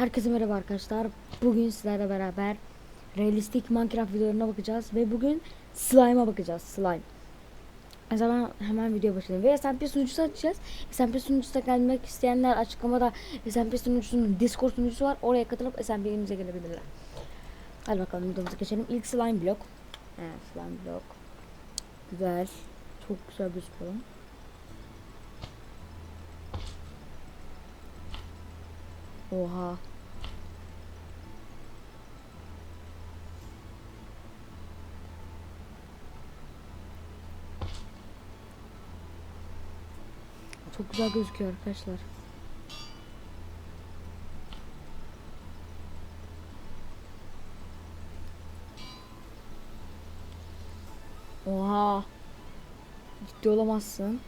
Herkese merhaba arkadaşlar. Bugün sizlerle beraber realistik Minecraft videolarına bakacağız ve bugün slime'a bakacağız. Slime. O zaman hemen video başlayalım. Ve SMP sunucusu açacağız. SMP sunucusuna gelmek isteyenler açıklamada SMP sunucusunun Discord sunucusu var. Oraya katılıp SMP'imize gelebilirler. Hadi bakalım videomuza geçelim. İlk slime blok. Evet slime blok. Güzel. Çok güzel bir slime. Oha. Çok güzel gözüküyor arkadaşlar. Oha. Ciddi olamazsın.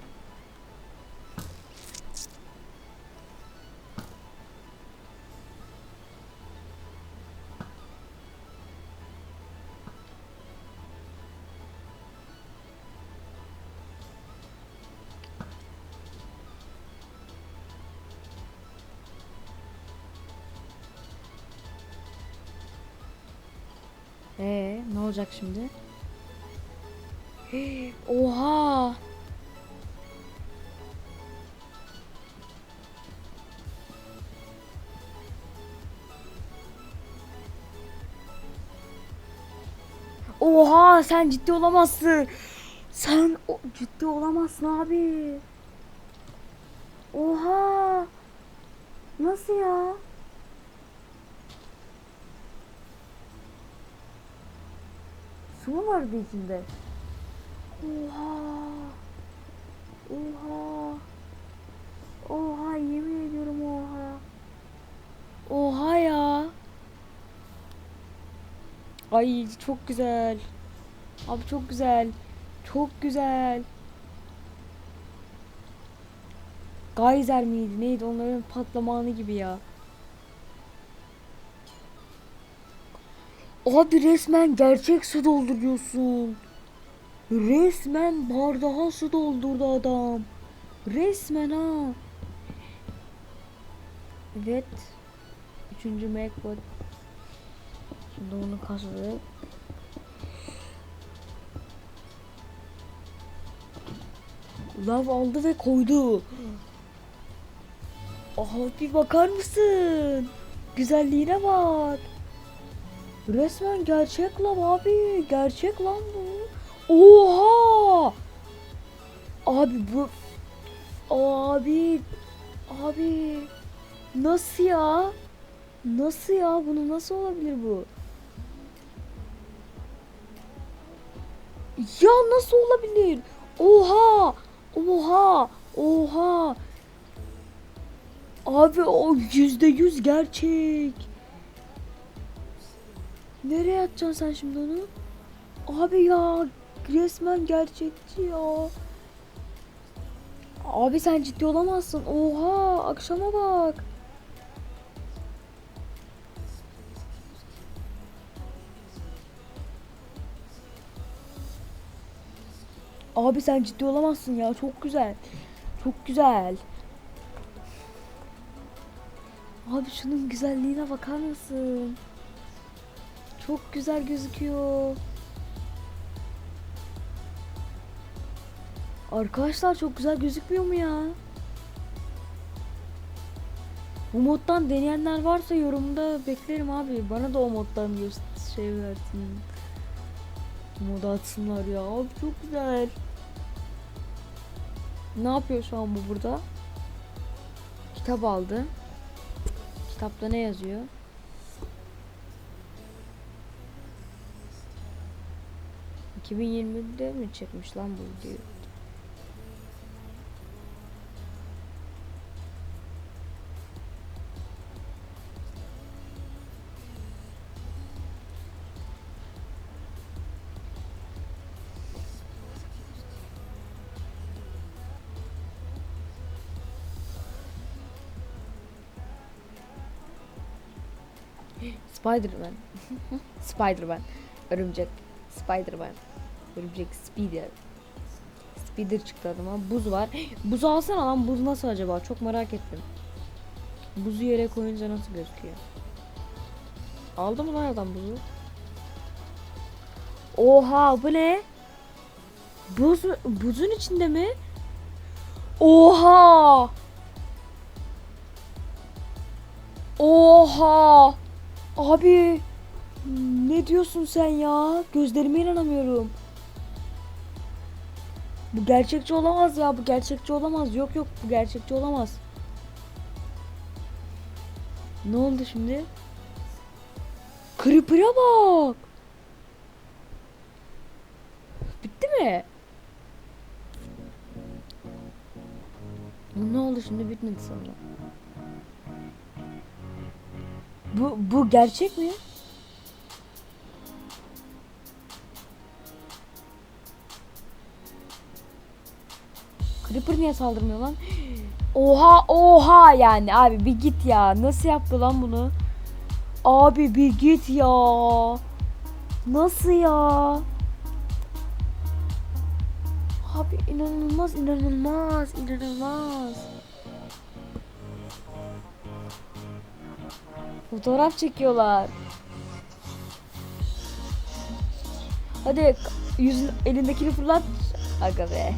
Ee, ne olacak şimdi? Oha! Oha sen ciddi olamazsın. Sen o, ciddi olamazsın abi. Oha! Nasıl ya? Su mu vardı içinde? Oha! Oha! Oha yemin ediyorum oha! Oha ya! Ay çok güzel. Abi çok güzel. Çok güzel. Geyser miydi neydi onların patlamanı gibi ya. Abi resmen gerçek su dolduruyorsun. Resmen bardağa su doldurdu adam. Resmen ha. Evet. Üçüncü Macbot. Şimdi onu kazıdı. Lav aldı ve koydu. Aha bir bakar mısın? Güzelliğine bak. Resmen gerçek lav abi. Gerçek lan bu. Oha! Abi bu abi abi nasıl ya? Nasıl ya? Bunu nasıl olabilir bu? Ya nasıl olabilir? Oha! Oha! Oha! Abi o yüzde yüz gerçek. Nereye atacaksın sen şimdi onu? Abi ya resmen gerçekçi ya. Abi sen ciddi olamazsın. Oha akşama bak. Abi sen ciddi olamazsın ya. Çok güzel. Çok güzel. Abi şunun güzelliğine bakar mısın? Çok güzel gözüküyor. Arkadaşlar çok güzel gözükmüyor mu ya? Bu moddan deneyenler varsa yorumda beklerim abi. Bana da o moddan şey versin. Moda atsınlar ya. Abi çok güzel. Ne yapıyor şu an bu burada? Kitap aldı. Kitapta ne yazıyor? ...2020'de mi çekmiş lan bu videoyu? Spider-Man. Spider-Man. Örümcek. Spider-Man. Örümcek. Spider. Spider çıktı adıma. Buz var. Buz alsana lan. Buz nasıl acaba? Çok merak ettim. Buzu yere koyunca nasıl gözüküyor? Aldı mı lan adam buzu? Oha bu ne? Buz, buzun içinde mi? Oha! Oha! Abi ne diyorsun sen ya? Gözlerime inanamıyorum. Bu gerçekçi olamaz ya. Bu gerçekçi olamaz. Yok yok bu gerçekçi olamaz. Ne oldu şimdi? Creeper'a bak. Bitti mi? Ne oldu şimdi bitmedi sanırım. Bu bu gerçek mi? Creeper niye saldırmıyor lan? Oha oha yani abi bir git ya. Nasıl yaptı lan bunu? Abi bir git ya. Nasıl ya? Abi inanılmaz inanılmaz inanılmaz. Fotoğraf çekiyorlar. Hadi yüzün elindekini fırlat. Aga be.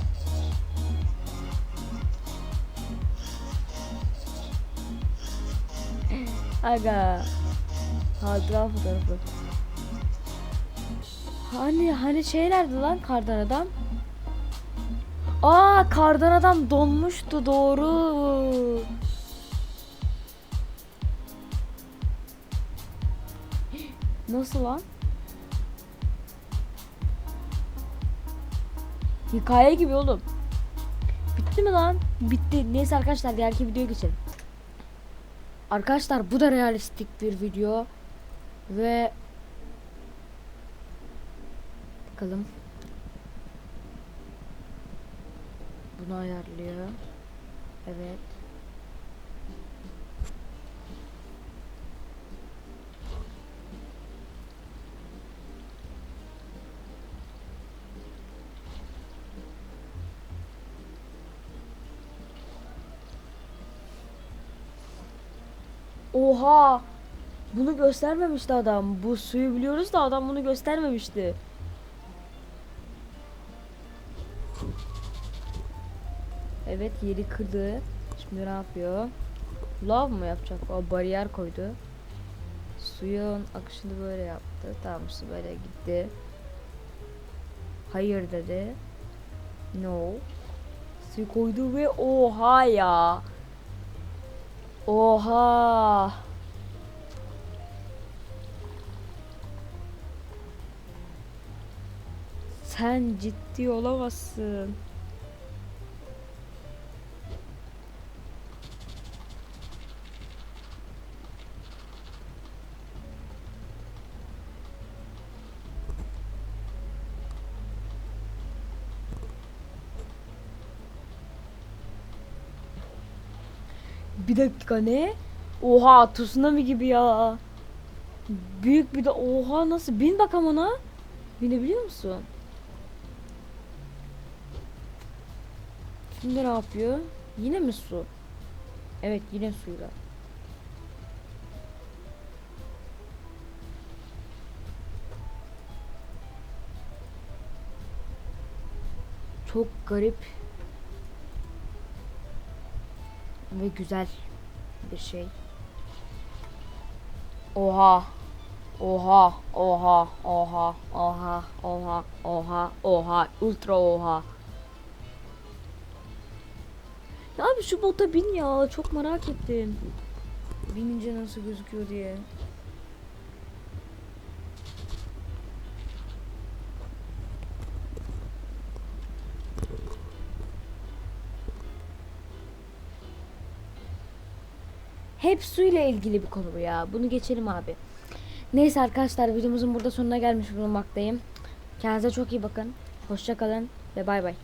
Aga. Hatıra fotoğrafı. Hani hani şey nerede lan kardan adam? Aa kardan adam donmuştu doğru. Nasıl lan? Hikaye gibi oğlum. Bitti mi lan? Bitti. Neyse arkadaşlar diğerki videoya geçelim. Arkadaşlar bu da realistik bir video. Ve bakalım. Bunu ayarlıyor. Evet. Oha! Bunu göstermemişti adam. Bu suyu biliyoruz da adam bunu göstermemişti. Evet yeri kırdı. Şimdi ne yapıyor? Lav mı yapacak? O bariyer koydu. Suyun akışını böyle yaptı. Tamam su böyle gitti. Hayır dedi. No. Suyu koydu ve oha ya. Oha. Sen ciddi olamazsın. Bir dakika ne? Oha tsunami gibi ya. Büyük bir de oha nasıl bin bakalım ona. Binebiliyor musun? Şimdi ne yapıyor? Yine mi su? Evet yine suyla. Çok garip ve güzel bir şey. Oha. Oha, oha, oha, oha, oha, oha, oha, ultra oha. Ya abi şu bota bin ya, çok merak ettim. Binince nasıl gözüküyor diye. Hep suyla ilgili bir konu bu ya. Bunu geçelim abi. Neyse arkadaşlar videomuzun burada sonuna gelmiş bulunmaktayım. Kendinize çok iyi bakın. Hoşça kalın ve bay bay.